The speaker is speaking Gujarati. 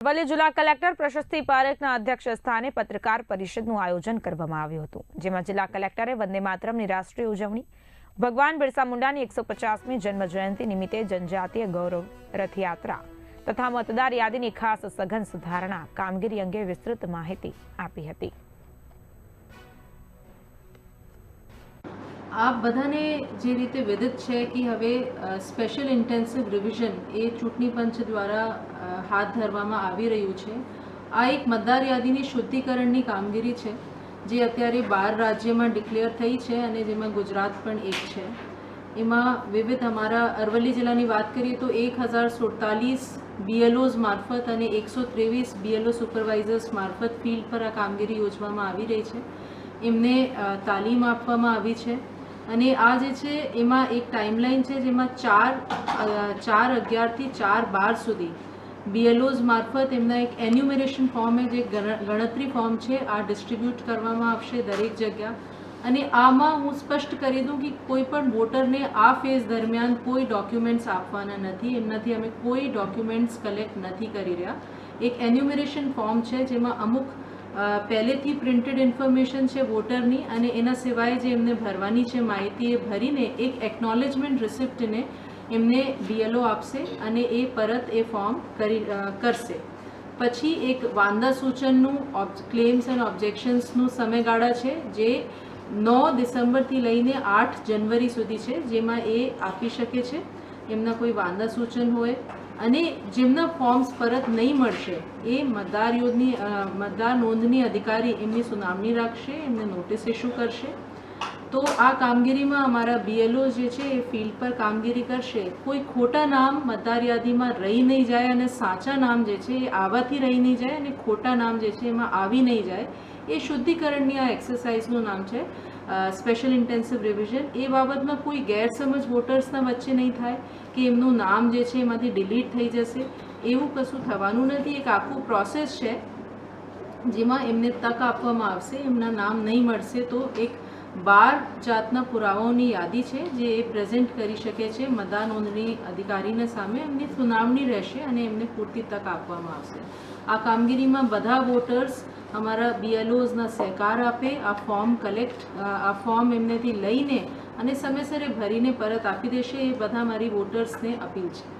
અરવલ્લી જિલ્લા કલેક્ટર પ્રશસ્તિ પારેખના અધ્યક્ષ સ્થાને પત્રકાર પરિષદનું આયોજન કરવામાં આવ્યું હતું, જેમાં જિલ્લા કલેક્ટરે વંદે માતરમની રાષ્ટ્રીય ઉજવણી, ભગવાન બિરસા મુંડાની એકસો પચાસમી જન્મ જયંતિ નિમિત્તે જનજાતીય ગૌરવ રથયાત્રા તથા મતદાર યાદીની ખાસ સઘન સુધારણા કામગીરી અંગે વિસ્તૃત માહિતી આપી હતી. આપ બધાને જે રીતે વિદિત છે કે હવે સ્પેશિયલ ઇન્ટેન્સિવ રિવિઝન એ ચૂંટણી પંચ દ્વારા હાથ ધરવામાં આવી રહ્યું છે. આ એક મતદાર યાદીની શુદ્ધિકરણની કામગીરી છે, જે અત્યારે બાર રાજ્યમાં ડિક્લેર થઈ છે અને જેમાં ગુજરાત પણ એક છે. એમાં વિવિધ અમારા અરવલ્લી જિલ્લાની વાત કરીએ તો એક હજાર સુડતાલીસ બીએલઓઝ મારફત અને એકસો ત્રેવીસ બીએલઓ સુપરવાઇઝર્સ મારફત ફિલ્ડ પર આ કામગીરી યોજવામાં આવી રહી છે. એમને તાલીમ આપવામાં આવી છે. અને આ જે છે, એમાં એક ટાઈમલાઈન છે જેમાં ચાર ચાર અગિયારથી ચાર બાર સુધી બીએલઓઝ મારફત એમના એક એન્યુમેરેશન ફોર્મ જે ગણ- ગણતરી ફોર્મ છે, આ ડિસ્ટ્રીબ્યુટ કરવામાં આવશે દરેક જગ્યા. અને આમાં હું સ્પષ્ટ કરી દઉં કે કોઈ પણ વોટરને આ ફેઝ દરમિયાન કોઈ ડોક્યુમેન્ટ્સ આપવાના નથી, એમનાથી અમે કોઈ ડોક્યુમેન્ટ્સ કલેક્ટ નથી કરી રહ્યા. એક એન્યુમેરેશન ફોર્મ છે જેમાં અમુક પહેલેથી પ્રિન્ટેડ ઇન્ફોર્મેશન છે વોટરની અને એના સિવાય જે એમને ભરવાની છે માહિતી એ ભરીને એક એકનોલેજમેન્ટ રિસિપ્ટને એમને બીએલઓ આપશે અને એ પરત એ ફોર્મ કરી કરશે. પછી એક વાંદા સૂચનનું ક્લેમ્સ એન્ડ ઓબ્જેક્શન્સનું સમયગાળા છે જે નવ ડિસેમ્બરથી લઈને આઠ જનવરી સુધી છે જેમાં એ આપી શકે છે. એમના કોઈ વાંદા સૂચન હોય અને જેમના ફોર્મ્સ પરત નહીં મળશે, એ મતદાર યોજની મતદાર નોંધણી અધિકારી એમની સુનાવણી રાખશે, એમને નોટિસ ઇસ્યુ કરશે. તો આ કામગીરીમાં અમારા બીએલઓ જે છે એ ફિલ્ડ પર કામગીરી કરશે. કોઈ ખોટા નામ મતદાર યાદીમાં રહી નહીં જાય અને સાચા નામ જે છે એ આવાથી રહી નહીં જાય અને ખોટા નામ જે છે એમાં આવી નહીં જાય, એ શુદ્ધિકરણની આ એક્સરસાઇઝનું નામ છે સ્પેશિયલ ઇન્ટેન્સિવ રિવિઝન એ બાબતમાં કોઈ ગેરસમજ વોટર્સના વચ્ચે નહીં થાય કે એમનું નામ જે છે એમાંથી ડિલીટ થઈ જશે. એવું કશું થવાનું નથી. એક આખું પ્રોસેસ છે જેમાં એમને તક આપવામાં આવશે, એમના નામ નહીં મળશે તો એક બાર જાતના પુરાવાઓની યાદી છે જે એ પ્રેઝન્ટ કરી શકે છે. મતદાર નોંધણી અધિકારીના સામે એમની સુનાવણી રહેશે અને એમને પૂરતી તક આપવામાં આવશે. આ કામગીરીમાં બધા વોટર્સ અમારા બીએલઓઝના સહકાર આપે, આ ફોર્મ કલેક્ટ આ ફોર્મ એમનેથી લઈને અને સમયસરે ભરીને પરત આપી દેશે. એ બધા મારી વોટર્સને અપીલ છે.